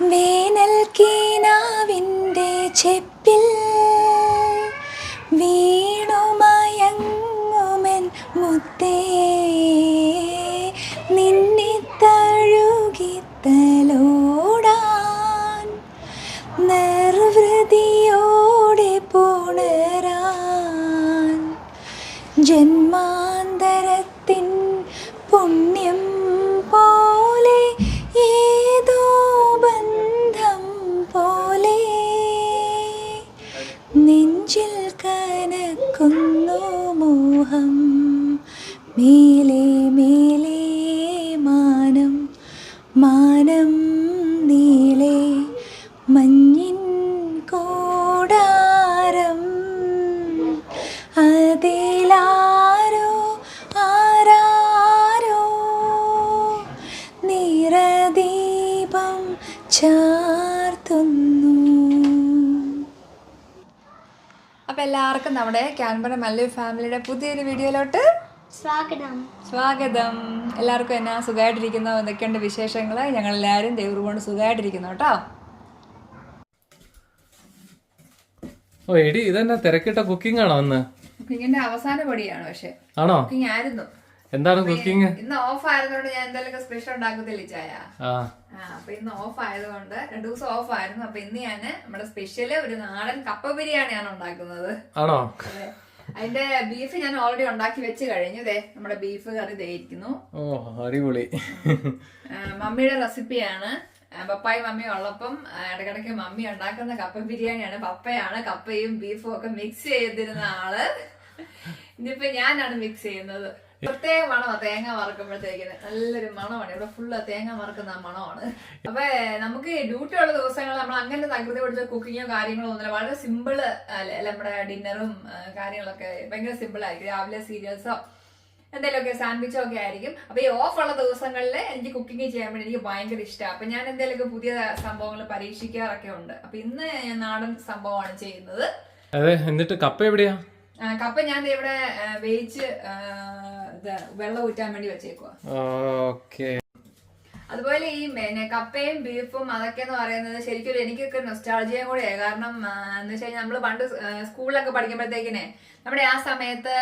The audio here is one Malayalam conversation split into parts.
വേനൽ കീനാവിന്റെ ചെപ്പിൽ എല്ലാവർക്കും നമ്മുടെ ക്യാൻബറ മല്ലു ഫാമിലിയുടെ പുതിയൊരു വീഡിയോയിലോട്ട് സ്വാഗതം. സ്വാഗതം. എല്ലാവർക്കും എന്നാ സുഖമായിട്ടിരിക്കുന്നു എന്തൊക്കെയുണ്ട് വിശേഷങ്ങൾ ഞങ്ങൾ എല്ലാവരും ദൈവം കൊണ്ട് സുഖമായിട്ടിരിക്കുന്നു കേട്ടോ. ഓ എടി ഇതെന്നാ തിരക്കിട്ട കുക്കിംഗ് ആണോ അന്ന്? കുക്കിങ്ങിന്റെ അവസാന പടിയാണ് പക്ഷെ. ആണോ? കുക്കിംഗ് ആയിരുന്നു. എന്താണ് കുക്കിംഗ് ഇന്ന് ഓഫ് ആയതുകൊണ്ട് ഞാൻ എന്തെങ്കിലും സ്പെഷ്യൽ ഉണ്ടാക്കത്തില്ല ചായ? അപ്പൊ ഇന്ന് ഓഫ് ആയതുകൊണ്ട് രണ്ടു ദിവസം ഓഫ് ആയിരുന്നു. അപ്പൊ ഇന്ന് ഞാൻ നമ്മുടെ സ്പെഷ്യൽ ഒരു നാടൻ കപ്പ ബിരിയാണിയാണ് ഉണ്ടാക്കുന്നത്. ആണോ? അതിന്റെ ബീഫ് ഞാൻ ഓൾറെഡി ഉണ്ടാക്കി വെച്ച് കഴിഞ്ഞു. ദേ നമ്മുടെ ബീഫ് കറി ഇരിക്കുന്നു. ഓ അടിപൊളി. മമ്മിയുടെ റെസിപ്പിയാണ് പപ്പായും മമ്മിയും ഉള്ളപ്പം ഇടക്കിടക്ക് മമ്മി ഉണ്ടാക്കുന്ന കപ്പ ബിരിയാണിയാണ്. പപ്പയാണ് കപ്പയും ബീഫും ഒക്കെ മിക്സ് ചെയ്തിരുന്ന ആൾ. ഇനിയിപ്പോ ഞാനാണ് മിക്സ് ചെയ്യുന്നത്. പ്രത്യേക മണമാണ് തേങ്ങ വറക്കുമ്പോഴത്തേക്കിന്. നല്ലൊരു മണമാണ്. ഇവിടെ ഫുള്ള് തേങ്ങ വറക്കുന്ന മണമാണ്. അപ്പൊ നമുക്ക് ഡ്യൂട്ടി ഉള്ള ദിവസങ്ങൾ നമ്മൾ അങ്ങനെ തകൃതി പിടിച്ച കുക്കിങ്ങോ കാര്യങ്ങളോ ഒന്നുമില്ല. വളരെ സിമ്പിൾ അല്ലെ നമ്മുടെ ഡിന്നറും കാര്യങ്ങളൊക്കെ ഭയങ്കര സിമ്പിൾ ആയിരിക്കും. രാവിലെ സീരിയൽസോ എന്തെങ്കിലുമൊക്കെ സാൻഡ്വിച്ചോ ഒക്കെ ആയിരിക്കും. അപ്പൊ ഈ ഓഫ് ഉള്ള ദിവസങ്ങളിൽ എനിക്ക് കുക്കിംഗ് ചെയ്യാൻ വേണ്ടി എനിക്ക് ഭയങ്കര ഇഷ്ടമാണ് അപ്പൊ ഞാൻ എന്തെങ്കിലുമൊക്കെ പുതിയ സംഭവങ്ങൾ പരീക്ഷിക്കാറൊക്കെ ഉണ്ട്. അപ്പൊ ഇന്ന് ഞാൻ നാടൻ സംഭവമാണ് ചെയ്യുന്നത്. അതെ എന്നിട്ട് കപ്പ എവിടെയാ? കപ്പ ഞാൻ ഇവിടെ വേവിച്ച് വെള്ളം ഊറ്റാൻ വേണ്ടി വെച്ചേക്കുവാ. ഓക്കെ. അതുപോലെ ഈ പിന്നെ കപ്പയും ബീഫും അതൊക്കെ എന്ന് പറയുന്നത് ശരിക്കും എനിക്കൊക്കെ നൊസ്റ്റാളജിയും കൂടെയാണ് കാരണം എന്ന് വെച്ച് കഴിഞ്ഞാൽ നമ്മൾ പണ്ട് സ്കൂളിലൊക്കെ പഠിക്കുമ്പോഴത്തേക്കിനെ നമ്മുടെ ആ സമയത്ത്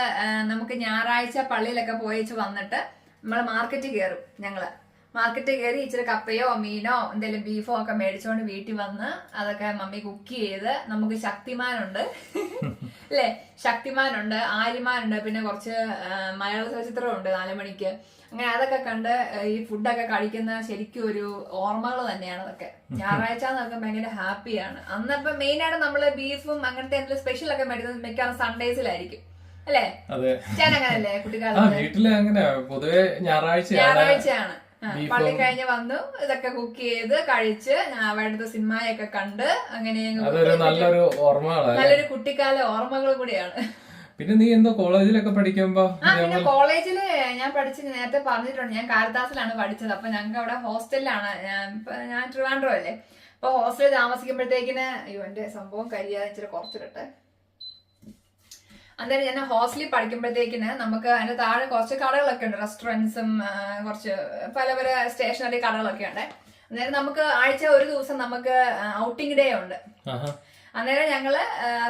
നമുക്ക് ഞായറാഴ്ച പള്ളിയിലൊക്കെ പോയിച്ച് വന്നിട്ട് നമ്മൾ മാർക്കറ്റ് കയറും ഞങ്ങൾ. മാർക്കറ്റിൽ കയറി ഇച്ചിരി കപ്പയോ മീനോ എന്തെങ്കിലും ബീഫോ ഒക്കെ മേടിച്ചുകൊണ്ട് വീട്ടിൽ വന്ന് അതൊക്കെ മമ്മി കുക്ക് ചെയ്ത് നമുക്ക് ശക്തിമാനുണ്ട്. അല്ലേ? ശക്തിമാനുണ്ട് ആര്യമാനുണ്ട് പിന്നെ കുറച്ച് മലയാള ചലച്ചിത്രമുണ്ട് നാല് മണിക്ക്. അങ്ങനെ അതൊക്കെ കണ്ട് ഈ ഫുഡൊക്കെ കഴിക്കുന്ന ശരിക്കും ഒരു ഓർമ്മകൾ തന്നെയാണ് അതൊക്കെ. ഞായറാഴ്ച എന്നൊക്കെ ഭയങ്കര ഹാപ്പിയാണ്. അന്നപ്പോ മെയിൻ ആയിട്ട് നമ്മൾ ബീഫും അങ്ങനത്തെ എന്തെങ്കിലും സ്പെഷ്യൽ ഒക്കെ മേടിക്കുന്നത് മിക്കവാറും സൺഡേസിലായിരിക്കും അല്ലേ? ഞാൻ അങ്ങനല്ലേ കുട്ടിക്കാലത്ത്? വീട്ടിൽ അങ്ങനെ പൊതുവെ ഞായറാഴ്ചയാണ്. ഞായറാഴ്ചയാണ്. പള്ളി കഴിഞ്ഞ് വന്നു ഇതൊക്കെ കുക്ക് ചെയ്ത് കഴിച്ച് അവിടുത്തെ സിനിമയൊക്കെ കണ്ട് അങ്ങനെ നല്ലൊരു ഓർമ്മകളാണ് നല്ലൊരു കുട്ടിക്കാല ഓർമ്മകൾ കൂടിയാണ്. പിന്നെ നീ എന്തോ കോളേജിലൊക്കെ പഠിക്കുമ്പോ? ആ പിന്നെ കോളേജിൽ ഞാൻ പഠിച്ച് നേരത്തെ പറഞ്ഞിട്ടുണ്ട് ഞാൻ കാരദാസിലാണ് പഠിച്ചത് അപ്പൊ ഞങ്ങൾക്ക് അവിടെ ഹോസ്റ്റലിലാണ് ഞാൻ ട്രിവാൻഡ്രോ അല്ലേ അപ്പൊ ഹോസ്റ്റലിൽ താമസിക്കുമ്പോഴത്തേക്കിന് അയ്യോ എന്റെ സംഭവം കരിയാതെ ഇച്ചിരി കുറച്ചിടട്ടെ. അന്നേരം ഞാൻ ഹോസ്റ്റലിൽ പഠിക്കുമ്പോഴത്തേക്കിന് നമുക്ക് അതിന്റെ താഴെ കുറച്ച് കടകളൊക്കെ ഉണ്ട്. റെസ്റ്റോറൻസും കുറച്ച് പല പല സ്റ്റേഷനറി കടകളൊക്കെ ഉണ്ട്. അന്നേരം നമുക്ക് ആഴ്ച ഒരു ദിവസം നമുക്ക് ഔട്ടിംഗ് ഡേ ഉണ്ട്. അന്നേരം ഞങ്ങൾ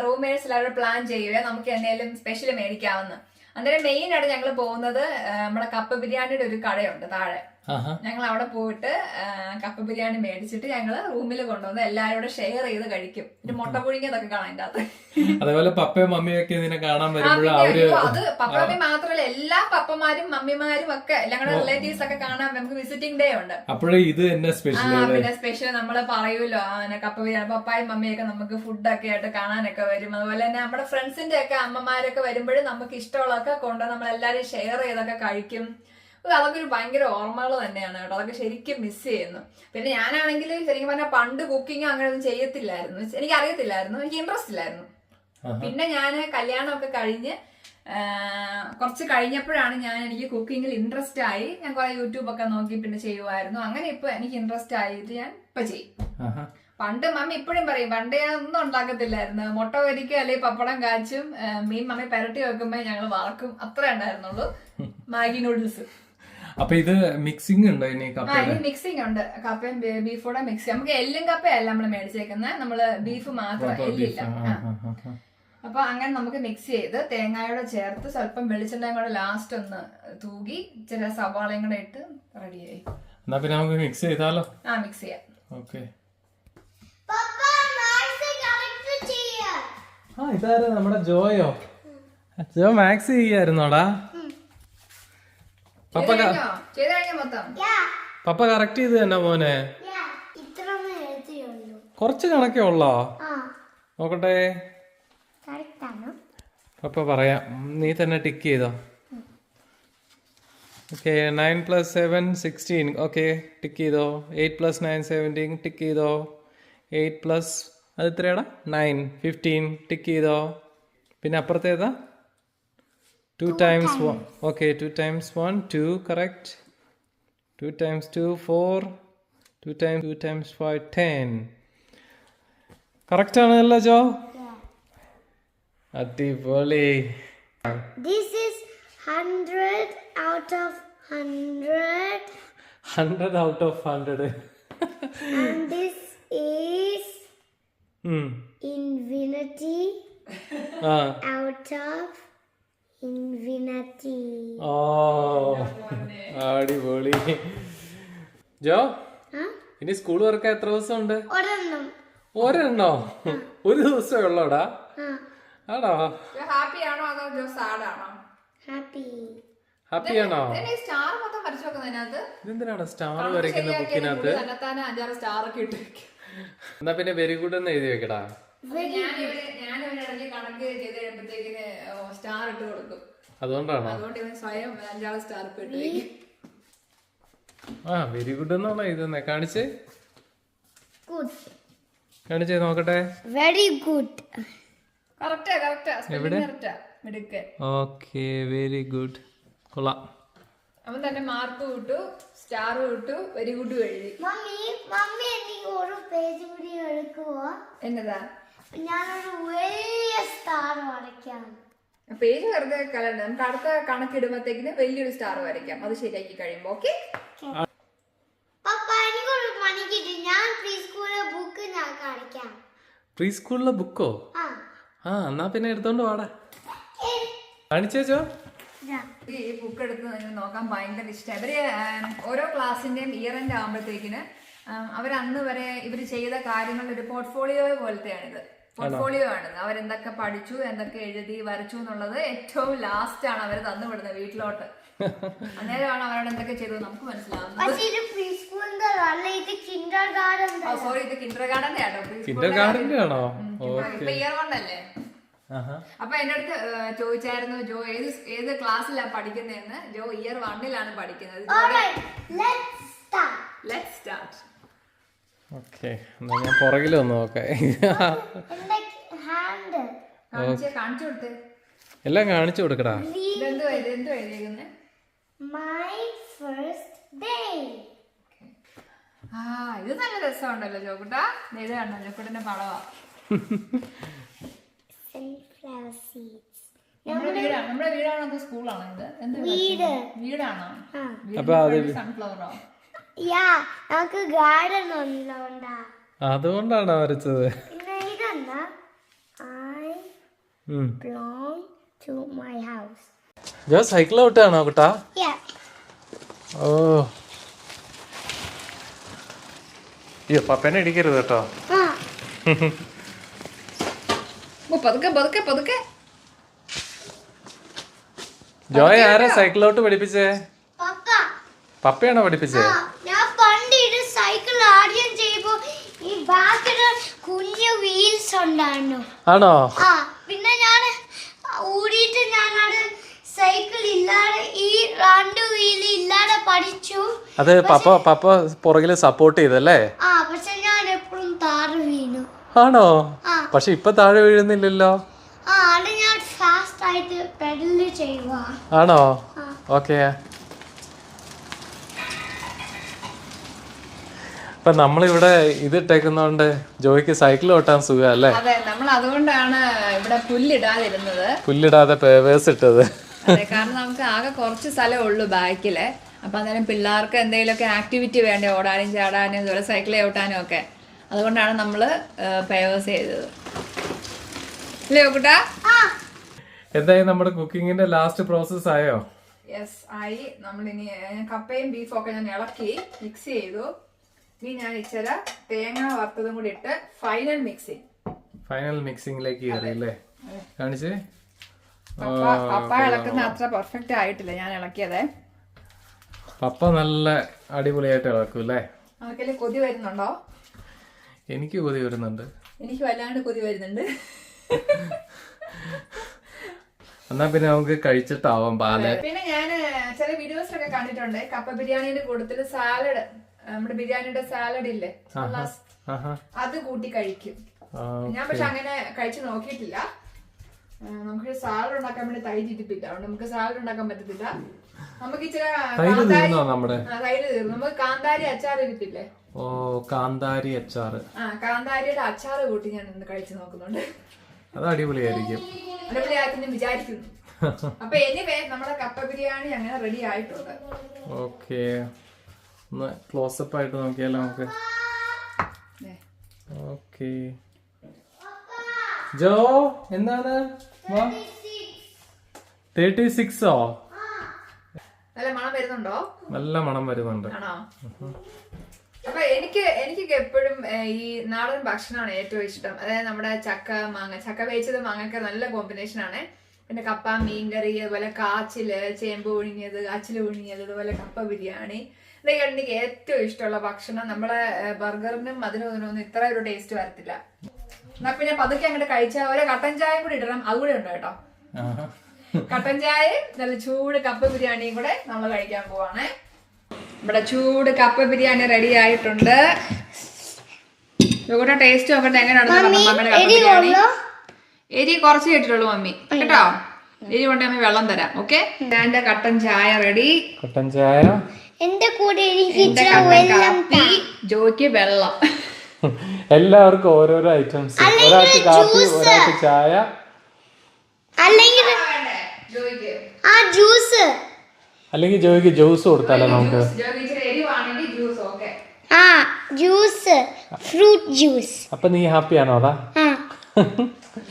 റൂംമേറ്റ്സ് എല്ലാവരും പ്ലാൻ ചെയ്യുക. നമുക്ക് എന്തെങ്കിലും സ്പെഷ്യൽ മേടിക്കാവുന്ന അന്നേരം മെയിൻ ആയിട്ട് ഞങ്ങൾ പോകുന്നത് നമ്മുടെ കപ്പ ബിരിയാണിയുടെ ഒരു കടയുണ്ട് താഴെ. ഞങ്ങൾ അവിടെ പോയിട്ട് കപ്പ ബിരിയാണി മേടിച്ചിട്ട് ഞങ്ങൾ റൂമിൽ കൊണ്ടുവന്ന് എല്ലാരോടും കൂടെ ഷെയർ ചെയ്ത് കഴിക്കും. ഒരു മുട്ട പുഴുങ്ങിയതൊക്കെ കാണാം അതിന്റെ അകത്ത്. അതേപോലെ പപ്പയും മമ്മിയൊക്കെ ഇതിനെ കാണാൻ വരുമ്പോൾ വരുമ്പോഴും പിന്നെ അവർ അത് പപ്പമ്മി മാത്രമല്ല എല്ലാ പപ്പമാരും മമ്മിമാരും ഒക്കെ ഞങ്ങളുടെ റിലേറ്റീവ്സ് ഒക്കെ കാണാൻ നമുക്ക് വിസിറ്റിംഗ് ഡേ ഉണ്ട്. അപ്പോഴേ ഇത് തന്നെ സ്പെഷ്യൽ പിന്നെ സ്പെഷ്യൽ നമ്മൾ പറയൂലോ അങ്ങനെ കപ്പ ബിരിയാണി പപ്പായും മമ്മിയൊക്കെ നമുക്ക് ഫുഡൊക്കെ ആയിട്ട് കാണാനൊക്കെ വരും. അതുപോലെ തന്നെ നമ്മുടെ ഫ്രണ്ട്സിന്റെ ഒക്കെ അമ്മമാരൊക്കെ വരുമ്പോഴും നമുക്ക് ഇഷ്ടമുള്ളതൊക്കെ കൊണ്ട് നമ്മൾ എല്ലാരും ഷെയർ ചെയ്തൊക്കെ കഴിക്കും. അതൊക്കെ ഒരു ഭയങ്കര ഓർമ്മകൾ തന്നെയാണ് കേട്ടോ. അതൊക്കെ ശരിക്കും മിസ് ചെയ്യുന്നു. പിന്നെ ഞാനാണെങ്കിൽ ശരിക്കും പറഞ്ഞാൽ പണ്ട് കുക്കിംഗ് അങ്ങനെ ഒന്നും ചെയ്യത്തില്ലായിരുന്നു. എനിക്ക് അറിയത്തില്ലായിരുന്നു എനിക്ക് ഇൻട്രസ്റ്റ് ഇല്ലായിരുന്നു. പിന്നെ ഞാൻ കല്യാണമൊക്കെ കഴിഞ്ഞ് കുറച്ച് കഴിഞ്ഞപ്പോഴാണ് ഞാൻ എനിക്ക് കുക്കിങ്ങിൽ ഇൻട്രസ്റ്റ് ആയി. ഞാൻ കുറെ യൂട്യൂബ് ഒക്കെ നോക്കി പിന്നെ ചെയ്യുമായിരുന്നു അങ്ങനെ ഇപ്പൊ എനിക്ക് ഇൻട്രസ്റ്റ് ആയിട്ട് ഞാൻ ഇപ്പൊ ചെയ്യും. പണ്ട് മമ്മി ഇപ്പോഴും പറയും പണ്ട് ഞാൻ ഒന്നും ഉണ്ടാക്കത്തില്ലായിരുന്നു. മുട്ട പൊരിക്കും അല്ലെങ്കിൽ പപ്പടം കാച്ചും മീൻ മമ്മി പെരട്ടി വെക്കുമ്പോ ഞങ്ങൾ വറക്കും. അത്രേ ഉണ്ടായിരുന്നുള്ളൂ. മാഗി നൂഡിൽസ് അപ്പൊ ഇത് മിക്സിംഗ് ഉണ്ട് ഇനി ആ കപ്പയുടെ ഇനി മിക്സിംഗ് ഉണ്ട്. കപ്പയും ബീഫോടെ മിക്സ് നമുക്ക് എല്ലും കപ്പയല്ല നമ്മൾ മേടിച്ചേക്കുന്നത് നമ്മൾ ബീഫ് മാത്രം എല്ലില്ല ആ. അപ്പൊ അങ്ങനെ നമുക്ക് മിക്സ് ചെയ്ത് തേങ്ങയോടെ ചേർത്ത് സ്വല്പം വെളിച്ചെണ്ണയും കൂടെ ലാസ്റ്റ് ഒന്ന് തൂകി ചില സവാളയും കൂടെ ഇട്ട് റെഡിയായി എന്നാ പിന്നെ നമുക്ക് മിക്സ് ചെയ്താലോ? ആ മിക്സ് ചെയ്യാം. ഓക്കെ. ആ ഇതാരാ നമ്മുടെ ജോയോ? ജോ മാക്സ് ചെയ്യായിരുന്നോടാ പപ്പ പപ്പ കറക്റ്റ് ചെയ്ത് തന്നെ മോനെ. കുറച്ച് കണക്കേ ഉള്ളോ? ആ. നോക്കട്ടെ. പപ്പ പറയാം. നീ തന്നെ ടിക്ക് ചെയ്തോ. Okay nine plus seven sixteen okay tick ചെയ്തോ. Eight plus nine seventeen tick ചെയ്തോ. എയ്റ്റ് പ്ലസ് അത് എത്രയാടാ? നയൻ ഫിഫ്റ്റീൻ ടിക്ക് ചെയ്തോ. പിന്നെ അപ്പുറത്തേതാ? two times one okay two times one two correct two times two four two times two times five ten correct ആണല്ലോ ജോ അടിപൊളി this is hundred out of hundred hundred out of hundred and this is infinity ആ ഔട്ട് ഓഫ് ഇൻഫിനിറ്റി ഓ അടിപൊളി. ജോ ഇനി സ്കൂൾ വർക്ക് എത്ര ദിവസം ഉണ്ട് ഒരെണ്ണം? ഒരെണ്ണോ ഒരു ദിവസമേ ഉള്ളോടാ? ആണോ? ഹാപ്പി ആണോ അതോ ജോ സാഡ് ആണോ? ഹാപ്പി ഹാപ്പി ആണോ? സ്റ്റാർ മൊത്തം വരച്ചു വെക്കുന്നതിനകത്ത് ഇതെന്തിനാണ് സ്റ്റാർ വരയ്ക്കുന്ന ബുക്കിനകത്ത്? അഞ്ചാറ് സ്റ്റാർ ഒക്കെ ഇട്ട് വെക്കും എന്നാ പിന്നെ വെരി ഗുഡ് എന്ന് എഴുതി വെക്കടാ. അതുകൊണ്ടാണോ? അതുകൊണ്ട് ഇവൻ സ്വയം അഞ്ചാറ് സ്റ്റാർ ഇട്ട് ഇട്ട് ആ വെരി ഗുഡ് എന്നാണോ ഇതെന്നെ? കാണിച്ചേ? ഗുഡ് കാണിച്ചേ നോക്കട്ടെ. വെരി ഗുഡ് മിടുക്കൻ ഓക്കെ വെരി ഗുഡ് കൊള്ളാം. അവൻ തന്നെ മാർക്ക് വിട്ടു സ്റ്റാർ വിട്ടു വെരി ഗുഡ് എഴുതി മമ്മി മമ്മി എനിക്ക് ഒരു പേജ് കൂടി എടുക്കുവോ? എന്നതാ? ഞാനൊരു വലിയ സ്റ്റാർ വരയ്ക്കാം. പേര് വെറുതെ കലണ്ട നമുക്ക് അടുത്ത കണക്കിടുമ്പോഴത്തേക്കിന് വലിയൊരു സ്റ്റാർ വരയ്ക്കാം. അത് ശരിയാക്കി കഴിയുമ്പോ ഓക്കെ പപ്പ എനിക്കൊരു പണി കിട്ടി. ഞാൻ പ്രീ സ്കൂളിലെ ബുക്ക് ഞാൻ കാണിക്കാം. പ്രീ സ്കൂളിലെ ബുക്കോ ആ. ആ എന്നാ പിന്നെ എടുത്തോണ്ട് വാടാ. കാണിച്ചോ ഈ ബുക്ക് എടുത്ത് നിങ്ങൾ നോക്കാൻ ഭയങ്കര ഇഷ്ടം. ഇവർ ഓരോ ക്ലാസ്സിന്റെയും ഇയർ എൻഡ് ആകുമ്പോഴത്തേക്കിന് അവർ അന്ന് വരെ ഇവർ ചെയ്ത കാര്യങ്ങളുടെ ഒരു പോർട്ട്ഫോളിയോ പോലത്തെയാണിത്. പോർട്ട്ഫോളിയോ ആണ്. അവരെന്തൊക്കെ പഠിച്ചു എന്തൊക്കെ എഴുതി വരച്ചു എന്നുള്ളത് ഏറ്റവും ലാസ്റ്റ് ആണ് അവർ തന്നുവിടുന്നത് വീട്ടിലോട്ട്. അന്നേരമാണ് അവരോട് എന്തൊക്കെ ചെയ്തത് നമുക്ക് മനസ്സിലാവും സോറി ഇത് കിൻഡർ ഗാർഡന്റെ ആട്ടോ കിൻഡർ ഗാർഡന്റെ ആണോ ഇപ്പൊ ഇയർ വൺ അല്ലേ? ആഹാ. അപ്പൊ എന്റെ അടുത്ത് ചോദിച്ചായിരുന്നു ജോ ഏത് ഏത് ക്ലാസ്സിലാണ് പഠിക്കുന്നതെന്ന്? ജോ ഇയർ വണ്ണിലാണ് പഠിക്കുന്നത്. Let's start let start okay എന്നാ ഞാൻ പുറകിൽ വന്ന് നോക്കാം. എന്റെ ഹാൻഡ് കാണിച്ച് കാണിച്ചു കൊടുത്തേ. എല്ലാം കാണിച്ചു കൊടുക്കടാ. മൈ ഫസ്റ്റ് ഡേ ആ ഇത് നല്ല രസമുണ്ടല്ലോ ജോക്കുട്ട. ഇത് കണ്ടോ ജോക്കുട്ടന്റെ പടവാ സീഡ്സ് നമ്മുടെ വീടാണ് സ്കൂളാണോ ഇത്? എന്ത് വീടാണോ? സൺഫ്ലവറോ നമുക്ക് ഗാർഡൻ ഉള്ളതുകൊണ്ടാ അതുകൊണ്ടാണ് വരച്ചത്. പിന്നെ ഇതെന്താ? I house. ജോ സൈക്കിൾ ഔട്ടാണോ കുട്ടാ? ഓ. അയ്യോ പപ്പനെ ഇടിക്കരുത് കേട്ടോ. ഓ പതുക്കെ പതുക്കെ പതുക്കെ. ജോയ് ആരാ സൈക്കിൾ ഔട്ട് പഠിപ്പിച്ചേ? പപ്പ. പപ്പയാണോ പഠിപ്പിച്ചേ ആ ഞാൻ പണ്ട് ഇത് സൈക്കിൾ ആദ്യം ചെയ്യുമ്പോ ഈ ബാക്കിൽ കുഞ്ഞു വീൽസ് ഉണ്ടായിരുന്നു. ആണോ? ആ പിന്നെ ഞാൻ ഊടിയിട്ട് ഞാനത് സൈക്കിൾ ഇല്ലാതെ ഈ രണ്ട് വീൽ ഇല്ലാതെ പഠിച്ചു. അത് പപ്പ പപ്പ പുറകിൽ സപ്പോർട്ട് ചെയ്തല്ലേ? ആ പക്ഷെ ഞാൻ എപ്പോഴും താഴെ വീണു. ആണോ? പക്ഷെ ഇപ്പൊ താഴെ വീഴുന്നില്ലല്ലോ? ആ അത് ഞാൻ ഫാസ്റ്റ് ആയിട്ട് പെഡൽ ചെയ്യുക ആണോ. ഓക്കെ അപ്പൊ നമ്മളിവിടെ ഇത് ഇട്ടേക്കുന്നോണ്ട് ജോയ്ക്ക് സൈക്കിൾ ഓട്ടാൻ സുഖം അല്ലേ നമ്മൾ അതുകൊണ്ടാണ് ഇവിടെ പുല്ലിടാതിരുന്നത്. പുല്ലിടാതെ പേവേഴ്സ് ഇട്ടത്. കാരണം നമുക്ക് ആകെ കുറച്ച് സ്ഥലമേ ഉള്ളൂ ബാക്കിൽ. അപ്പൊ അന്നേരം പിള്ളേർക്ക് എന്തെങ്കിലുമൊക്കെ ആക്ടിവിറ്റി വേണ്ടേ ഓടാനും ചാടാനും ഇതുപോലെ സൈക്കിൾ ഓട്ടാനും ഒക്കെ. അതുകൊണ്ടാണ് നമ്മൾ പേവേഴ്സ് ചെയ്തത്. അല്ലേ കുട്ടാ എന്തായാലും നമ്മുടെ കുക്കിങ്ങിന്റെ ലാസ്റ്റ് പ്രോസസ് ആയോ? യെസ് ആയി. നമ്മളിനി കപ്പയും ബീഫും ഒക്കെ ഞാൻ ഇളക്കി മിക്സ് ചെയ്തു. ഇനി ഞാൻ ഇച്ചിര തേങ്ങ വറുത്തതും കൂടി ഇട്ട് ഫൈനൽ മിക്സിങ് ഫൈനൽ മിക്സിംഗിലേക്ക് കയറി അല്ലേ? കാണിച്ചേ? പപ്പ ഇളക്കുന്ന അത്ര പെർഫെക്റ്റ് ആയിട്ടില്ല. ഞാൻ ഇളക്കിയതേ. പപ്പ നല്ല അടിപൊളിയായിട്ട് ഇളക്കും അല്ലേ? കൊതി വരുന്നുണ്ടോ? എനിക്ക് കൊതി വരുന്നുണ്ട്. എനിക്ക് വല്ലാണ്ട് കൊതി വരുന്നുണ്ട്. എന്നാ പിന്നെ നമുക്ക് കഴിച്ചിട്ടാവാം പാൽ. പിന്നെ ഞാൻ ചില വീഡിയോസിലൊക്കെ കണ്ടിട്ടുണ്ട്. കപ്പ ബിരിയാണിന്റെ കൂട്ടത്തിൽ സാലഡ് നമ്മുടെ ബിരിയാണിയുടെ സാലഡ് ഇല്ലേ? അത് കൂട്ടി കഴിക്കും. ഞാൻ പക്ഷെ അങ്ങനെ കഴിച്ചു നോക്കിയിട്ടില്ല. നമുക്ക് സാലഡ് ഉണ്ടാക്കാൻ വേണ്ടി തൈ ചിരിപ്പില്ല അതുകൊണ്ട് നമുക്ക് സാലഡ് ഉണ്ടാക്കാൻ പറ്റത്തില്ല. നമുക്ക് ഇച്ചിരി തൈര് തീർന്നു നമുക്ക് കാന്താരി അച്ചാർ ഇരിപ്പില്ലേ? ഓ കാന്താരി അച്ചാർ ആ കാന്താരിയുടെ അച്ചാർ കൂട്ടി ഞാൻ ഇന്ന് കഴിച്ചു നോക്കുന്നുണ്ട്. അത് അടിപൊളിയായിരിക്കും. അടിപൊളിയാക്കുന്നു വിചാരിക്കുന്നു. അപ്പൊ എനിവേ നമ്മുടെ കപ്പ ബിരിയാണി അങ്ങനെ റെഡി ആയിട്ടുണ്ട്. ഓക്കെ. ഒന്ന് ക്ലോസപ്പ് ആയിട്ട് നോക്കിയാലോ നമുക്ക്. ഓക്കെ ജോ എന്താണ്? തേർട്ടി സിക്സോ നല്ല മണം വരുന്നുണ്ടോ? നല്ല മണം വരുന്നുണ്ട്. ആണോ? അപ്പൊ എനിക്ക് എനിക്കൊക്കെ എപ്പോഴും ഈ നാടൻ ഭക്ഷണമാണ് ഏറ്റവും ഇഷ്ടം. അതായത് നമ്മുടെ ചക്ക മാങ്ങ ചക്ക വേച്ചത് മാങ്ങയൊക്കെ നല്ല കോമ്പിനേഷൻ ആണ്. പിന്നെ കപ്പ മീൻകറി അതുപോലെ കാച്ചിൽ ചേമ്പ് ഒഴുങ്ങിയത് കാച്ചിൽ ഒഴുങ്ങിയത് അതുപോലെ കപ്പ ബിരിയാണി എനിക്ക് ഏറ്റവും ഇഷ്ടമുള്ള ഭക്ഷണം നമ്മളെ ബർഗറിനും അതിനും ഇതിനൊന്നും ഇത്ര ഒരു ടേസ്റ്റ് വരത്തില്ല. എന്നാ പിന്നെ പതുക്കെ അങ്ങോട്ട് കഴിച്ചാൽ ഒരു കട്ടൻ ചായയും കൂടി ഇടണം. അതുകൂടെ ഉണ്ട് കേട്ടോ. കട്ടൻ ചായയും നല്ല ചൂട് കപ്പ ബിരിയാണിയും കൂടെ നമ്മൾ കഴിക്കാൻ പോവാണേ. ഇവിടെ ചൂട് കപ്പ ബിരിയാണി റെഡി ആയിട്ടുണ്ട്. ഇവിടെ ടേസ്റ്റ് നോക്കട്ടെ എങ്ങനെയാണ് എരി കുറച്ച് കേട്ടിട്ടുള്ളൂ മമ്മി. കേട്ടോ? എരി കൊണ്ട് അമ്മ വെള്ളം തരാം ഓക്കെ? ഞാൻ കട്ടൻ ചായ റെഡി കട്ടൻ ചായ. എന്റെ കൂടെ ജോയ്ക്ക് വെള്ളം. എല്ലാവർക്കും ഓരോരോ ഐറ്റംസ് ഒരാൾക്ക് കാപ്പി ഒരാൾക്ക് ചായ. അല്ലെങ്കിൽ ജോയ്ക്ക്. ആ ജ്യൂസ്. അല്ലെങ്കിൽ ജോയ്ക്ക് ജ്യൂസ് കൊടുത്താലോ നമുക്ക്? ആ ജ്യൂസ്. Fruit juice. അപ്പൊ നീ ഹാപ്പി ആണോ അതാ?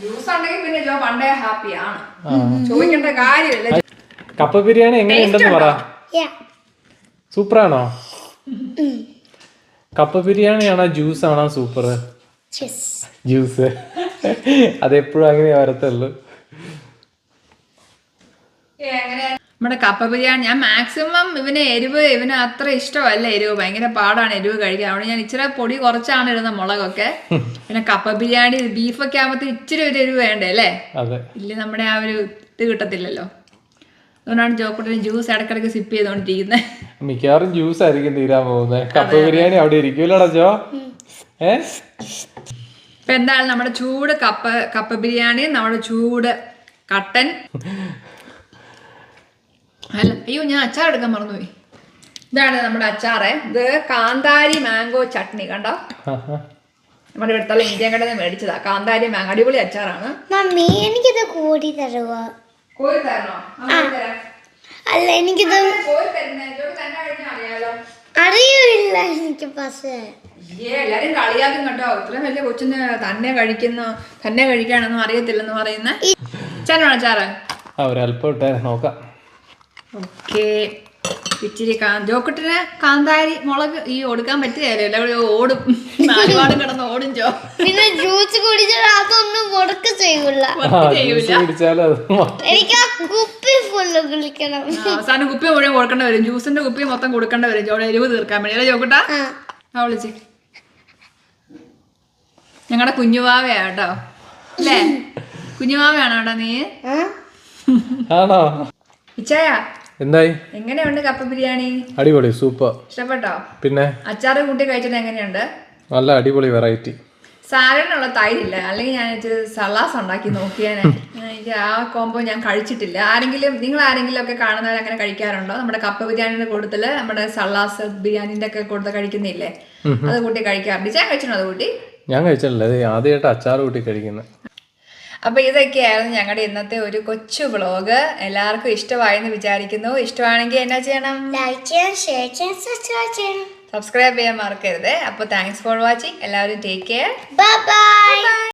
ജ്യൂസ് ഉണ്ടെങ്കിൽ പിന്നെ ജോ പണ്ടേ ഹാപ്പിയാണ് ചോദിക്കേണ്ട കാര്യമില്ല. കപ്പ ബിരിയാണി എങ്ങനെയുണ്ടെന്ന് പറ. സൂപ്പറാണോ? കപ്പ ബിരിയാണിയാണോ ജ്യൂസ് ആണോ സൂപ്പർ ജ്യൂസ്. അതെപ്പോഴും അങ്ങനെ വരത്തുള്ളൂ. നമ്മുടെ കപ്പ ബിരിയാണി ഞാൻ മാക്സിമം ഇവന് എരിവ് ഇവന് അത്ര ഇഷ്ടമല്ല എരിവ്. ഭയങ്കര പാടാണ് എരിവ് കഴിക്കാൻ. അതുകൊണ്ട് ഞാൻ ഇച്ചിരി പൊടി കുറച്ചാണ് ഇടുന്ന മുളകൊക്കെ. പിന്നെ കപ്പ ബിരിയാണി ബീഫൊക്കെ ആകുമ്പോൾ ഇച്ചിരി ഒരു എരിവ് വേണ്ടേ അല്ലേ? അതെ. ഇല്ല നമ്മുടെ ആ ഒരു ഇത് കിട്ടത്തില്ലല്ലോ. അതുകൊണ്ടാണ് ജോക്കുട്ടിന് ജ്യൂസ് ഇടക്കിടക്ക് സിപ്പ് ചെയ്തോണ്ടിരിക്കുന്നത് മിക്കവാറും ജ്യൂസ് ആയിരിക്കും തീരാൻ പോകുന്നത് കപ്പ ബിരിയാണി അവിടെ ഇരിക്കൂലടാ ജോ. ഏ? ഇപ്പൊ എന്താണ് നമ്മുടെ ചൂട് കപ്പ കപ്പ ബിരിയാണി നമ്മുടെ ചൂട് കട്ടൻ. അല്ല അയ്യോ ഞാൻ അച്ചാർ എടുക്കാൻ മറന്നുപോയി. ഇതാണ് നമ്മുടെ അച്ചാറ്. ഇത് കാന്താരി മാംഗോ ചട്നി കണ്ടോ. നമ്മുടെ ഇവിടുത്തെ ഇന്ത്യൻ കടയിൽ നിന്ന് മേടിച്ചതാ. കാന്താരി മാംഗോ. അടിപൊളി അച്ചാറാണ്. മമ്മി എനിക്കിത് കൂടി തരുക കോരി തരണോ? അല്ല അറിയാലോ. അറിയില്ല എനിക്ക് പക്ഷേ. എല്ലാരും കളിയാക്കും കേട്ടോ ഇത്രയും വലിയ കൊച്ചിന് തന്നെ കഴിക്കുന്ന തന്നെ കഴിക്കാണെന്നും അറിയത്തില്ലെന്ന് പറയുന്ന. ചേട്ടനാണോ ചാറ്? ഒരല്പം ഇട്ടേ നോക്കാം. ഓക്കെ. ഇച്ചിരി ജോക്കുട്ടിന് കാന്താരി മുളക് ഈ ഒടുക്കാൻ പറ്റിയല്ലോ എല്ലാവരും ഓടും. നാലുപാടും കിടന്ന് ഓടും ജോ പിന്നെ ജ്യൂസ് കുടിച്ചാൽ അതൊന്നും മുടക്ക് ചെയ്യൂല. ആ വർക്ക് ചെയ്യൂല ജ്യൂസ് കുടിച്ചാലും അത് മതി. എനിക്ക് ആ കുപ്പി ഫുള്ള് കുളിക്കണം. ആ, അവസാനം കുപ്പി മുഴുവൻ കൊടുക്കേണ്ടി വരും. ജ്യൂസിന്റെ കുപ്പി മൊത്തം കൊടുക്കേണ്ടി വരും. ജോടെ എരിവ് തീർക്കാൻ വേണ്ടി. അല്ലേ ജോക്കുട്ടാ? ആ. വിളിച്ച്. ഞങ്ങളുടെ കുഞ്ഞുവാവയാ കേട്ടോ. അല്ലേ? കുഞ്ഞുവാവയാണോ കേട്ടോ നീ? ആണോ? ഇച്ചയ എന്തായി? എങ്ങനെയുണ്ട് കപ്പ ബിരിയാണി? അടിപൊളി സൂപ്പർ. ഇഷ്ടപ്പെട്ടോ? പിന്നെ? അച്ചാർ കൂട്ടി കഴിച്ചിട്ട് എങ്ങനെയുണ്ട്? നല്ല അടിപൊളി വെറൈറ്റി. സാലഡിനുള്ള തൈരില്ല അല്ലെങ്കിൽ ഞാൻ സലാസ് ഉണ്ടാക്കി നോക്കിയാൽ എനിക്ക് ആ കോംബോ ഞാൻ കഴിച്ചിട്ടില്ല. ആരെങ്കിലും നിങ്ങൾ ആരെങ്കിലും ഒക്കെ കാണുന്നവർ അങ്ങനെ കഴിക്കാറുണ്ടോ? നമ്മുടെ കപ്പ ബിരിയാണിയുടെ കൂട്ടത്തിൽ നമ്മുടെ സലാസ് ബിരിയാണിന്റെ ഒക്കെ കൂട്ടത്തിൽ കഴിക്കുന്നില്ലേ? അത് കൂട്ടി കഴിക്കാറുണ്ട്. ഞാൻ കഴിച്ചിട്ടുണ്ടോ അത് കൂട്ടി? ഞാൻ കഴിച്ചിട്ടില്ല. ആദ്യമായിട്ട് അച്ചാർ കൂട്ടി കഴിക്കുന്നത് അപ്പൊ ഇതൊക്കെയായിരുന്നു ഞങ്ങളുടെ ഇന്നത്തെ ഒരു കൊച്ചു ബ്ലോഗ് എല്ലാവർക്കും ഇഷ്ടമായെന്ന് വിചാരിക്കുന്നു. ഇഷ്ടമാണെങ്കിൽ എന്നാ ചെയ്യണം? ലൈക്ക് ചെയ്യണം ഷെയർ ചെയ്യണം സബ്സ്ക്രൈബ് ചെയ്യണം സബ്സ്ക്രൈബ് ചെയ്യാൻ മറക്കരുത്. അപ്പോൾ താങ്ക്സ് ഫോർ വാച്ചിങ് എല്ലാവരും ടേക്ക് കെയർ ബൈ ബൈ